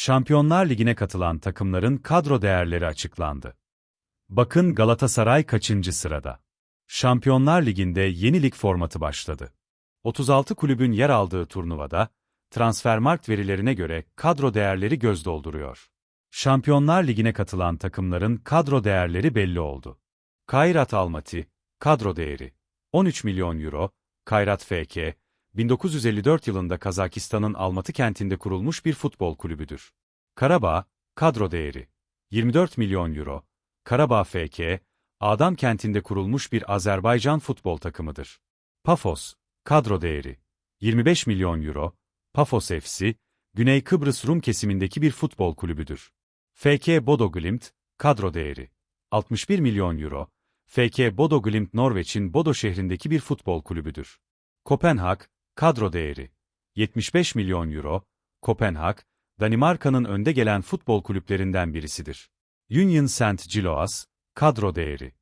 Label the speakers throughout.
Speaker 1: Şampiyonlar Ligi'ne katılan takımların kadro değerleri açıklandı. Bakın Galatasaray kaçıncı sırada? Şampiyonlar Ligi'nde yeni lig formatı başladı. 36 kulübün yer aldığı turnuvada, Transfermarkt verilerine göre kadro değerleri göz dolduruyor. Şampiyonlar Ligi'ne katılan takımların kadro değerleri belli oldu. Kayrat Almaty, kadro değeri 13 milyon euro, Kayrat FK, 1954 yılında Kazakistan'ın Almatı kentinde kurulmuş bir futbol kulübüdür. Karabağ, kadro değeri 24 milyon euro, Karabağ FK, Adam kentinde kurulmuş bir Azerbaycan futbol takımıdır. Pafos, kadro değeri 25 milyon euro, Pafos FC, Güney Kıbrıs Rum kesimindeki bir futbol kulübüdür. FK Bodo Glimt, kadro değeri 61 milyon euro, FK Bodo Glimt Norveç'in Bodo şehrindeki bir futbol kulübüdür. Kopenhag, kadro değeri 75 milyon euro, Kopenhag, Danimarka'nın önde gelen futbol kulüplerinden birisidir. Union Saint Gilloas, kadro değeri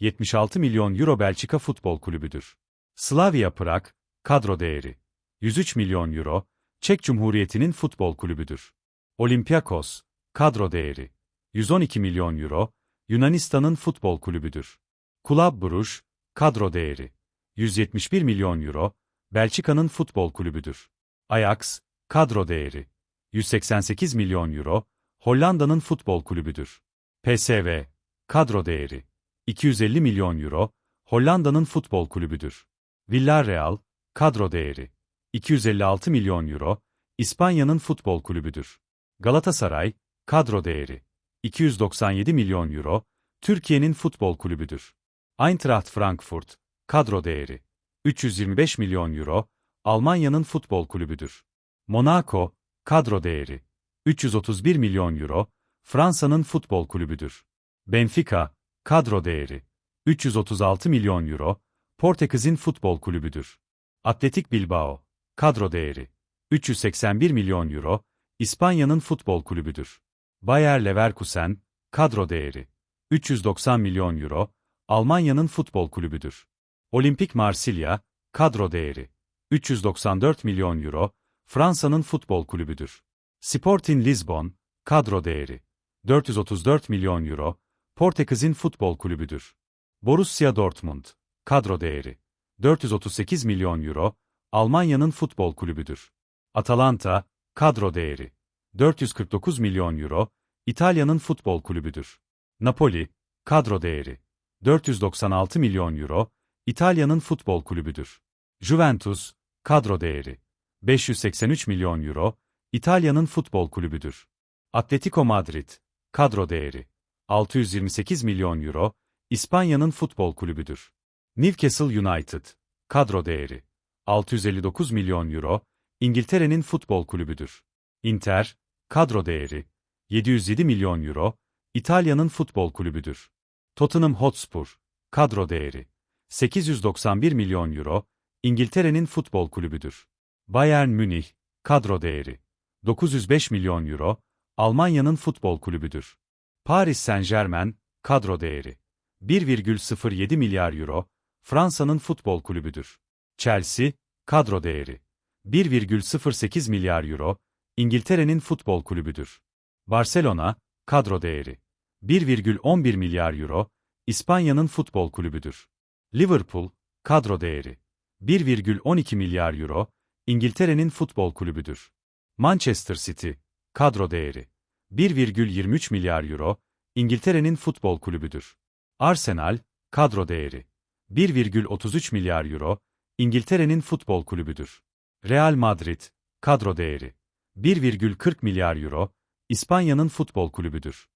Speaker 1: 76 milyon euro Belçika futbol kulübüdür. Slavia Prag, kadro değeri 103 milyon euro, Çek Cumhuriyeti'nin futbol kulübüdür. Olympiakos, kadro değeri 112 milyon euro, Yunanistan'ın futbol kulübüdür. Kulüp Bruges, kadro değeri 171 milyon euro, Belçika'nın futbol kulübüdür. Ajax, kadro değeri 188 milyon euro, Hollanda'nın futbol kulübüdür. PSV, kadro değeri 250 milyon euro, Hollanda'nın futbol kulübüdür. Villarreal, kadro değeri 256 milyon euro, İspanya'nın futbol kulübüdür. Galatasaray, kadro değeri 297 milyon euro, Türkiye'nin futbol kulübüdür. Eintracht Frankfurt, kadro değeri 325 milyon euro, Almanya'nın futbol kulübüdür. Monaco, kadro değeri 331 milyon euro, Fransa'nın futbol kulübüdür. Benfica, kadro değeri 336 milyon euro, Portekiz'in futbol kulübüdür. Atletik Bilbao, kadro değeri 381 milyon euro, İspanya'nın futbol kulübüdür. Bayer Leverkusen, kadro değeri 390 milyon euro, Almanya'nın futbol kulübüdür. Olimpik Marsilya, kadro değeri 394 milyon euro, Fransa'nın futbol kulübüdür. Sporting Lisbon, kadro değeri 434 milyon euro, Portekiz'in futbol kulübüdür. Borussia Dortmund, kadro değeri 438 milyon euro, Almanya'nın futbol kulübüdür. Atalanta, kadro değeri 449 milyon euro, İtalya'nın futbol kulübüdür. Napoli, kadro değeri 496 milyon euro, İtalya'nın futbol kulübüdür. Juventus, kadro değeri 583 milyon euro, İtalya'nın futbol kulübüdür. Atletico Madrid, kadro değeri 628 milyon euro, İspanya'nın futbol kulübüdür. Newcastle United, kadro değeri 659 milyon euro, İngiltere'nin futbol kulübüdür. Inter, kadro değeri 707 milyon euro, İtalya'nın futbol kulübüdür. Tottenham Hotspur, kadro değeri 891 milyon euro, İngiltere'nin futbol kulübüdür. Bayern Münih, kadro değeri 905 milyon euro, Almanya'nın futbol kulübüdür. Paris Saint-Germain, kadro değeri 1,07 milyar euro, Fransa'nın futbol kulübüdür. Chelsea, kadro değeri 1,08 milyar euro, İngiltere'nin futbol kulübüdür. Barcelona, kadro değeri 1,11 milyar euro, İspanya'nın futbol kulübüdür. Liverpool, kadro değeri 1,12 milyar euro, İngiltere'nin futbol kulübüdür. Manchester City, kadro değeri 1,23 milyar euro, İngiltere'nin futbol kulübüdür. Arsenal, kadro değeri 1,33 milyar euro, İngiltere'nin futbol kulübüdür. Real Madrid, kadro değeri 1,40 milyar euro, İspanya'nın futbol kulübüdür.